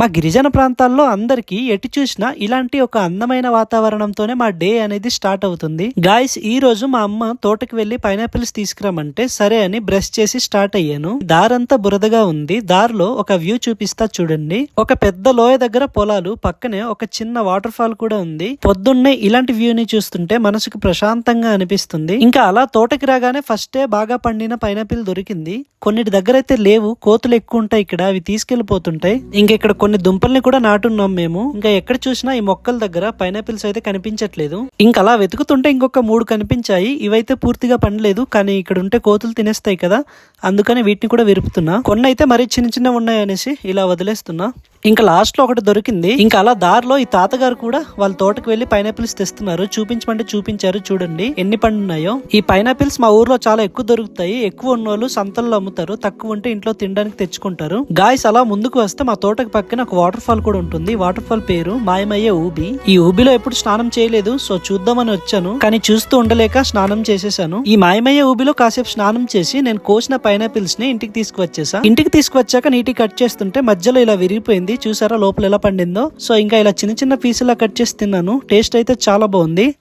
మా గిరిజన ప్రాంతాల్లో అందరికీ ఎటు చూసినా ఇలాంటి ఒక అందమైన వాతావరణంతోనే మా డే అనేది స్టార్ట్ అవుతుంది. గాయస్ ఈ రోజు మా అమ్మ తోటకి వెళ్ళి పైనాపిల్స్ తీసుకురామంటే సరే అని బ్రష్ చేసి స్టార్ట్ అయ్యాను. దారంతా బురదగా ఉంది. దారిలో ఒక వ్యూ చూపిస్తా చూడండి. ఒక పెద్ద లోయ దగ్గర పొలాలు పక్కనే ఒక చిన్న వాటర్ ఫాల్ కూడా ఉంది. పొద్దున్నే ఇలాంటి వ్యూ ని చూస్తుంటే మనసుకు ప్రశాంతంగా అనిపిస్తుంది. ఇంకా అలా తోటకి రాగానే ఫస్టే బాగా పండిన పైనాపిల్ దొరికింది. కొన్నిటి దగ్గర అయితే లేవు కోతులు ఎక్కువ ఉంటాయి ఇక్కడ అవి తీసుకెళ్ళిపోతుంటాయి ఇంకా ఇక్కడ కొన్ని దుంపల్ని కూడా నాటున్నాం మేము. ఇంకా ఎక్కడ చూసినా ఈ మొక్కల దగ్గర పైనాపిల్స్ అయితే కనిపించట్లేదు. ఇంకా అలా వెతుకుతుంటే ఇంకొక మూడు కనిపించాయి. ఇవైతే పూర్తిగా పండలేదు కానీ ఇక్కడ ఉంటే కోతులు తినేస్తాయి కదా. అందుకని వీటిని కూడా విరుపుతున్నా. కొన్ని అయితే మరీ చిన్న చిన్న ఉన్నాయి అనేసి ఇలా వదిలేస్తున్నా. ఇంకా లాస్ట్లో ఒకటి దొరికింది. ఇంకా అలా దారిలో ఈ తాతగారు కూడా వాళ్ళ తోటకు వెళ్ళి పైనాపిల్స్ తెస్తున్నారు. చూపించమంటే చూపించారు చూడండి. ఎన్ని పండున్నాయో. ఈ పైనాపిల్స్ మా ఊర్లో చాలా ఎక్కువ దొరుకుతాయి. ఎక్కువ ఉన్న వాళ్ళు సంతల్లో అమ్ముతారు. తక్కువ ఉంటే ఇంట్లో తినడానికి తెచ్చుకుంటారు. గాయస్ అలా ముందుకు వస్తే మా తోటకి పక్కన ఒక వాటర్ ఫాల్ కూడా ఉంటుంది. వాటర్ ఫాల్ పేరు మాయమయ్యే ఊబి. ఈ ఊబిలో ఎప్పుడు స్నానం చేయలేదు. సో చూద్దామని వచ్చాను. కానీ చూస్తూ ఉండలేక స్నానం చేసేసాను. ఈ మాయమయ్యే ఊబిలో కాసేపు స్నానం చేసి నేను కోసిన పైనాపిల్స్ని ఇంటికి తీసుకువచ్చేసా. ఇంటికి తీసుకువచ్చాక నీటి కట్ చేస్తుంటే మధ్యలో ఇలా విరిగిపోయింది. చూసారా? లోపల ఎలా పండిందో? సో ఇంకా ఇలా చిన్న చిన్న పీసులా కట్ చేసి తిన్నాను. టేస్ట్ అయితే చాలా బాగుంది.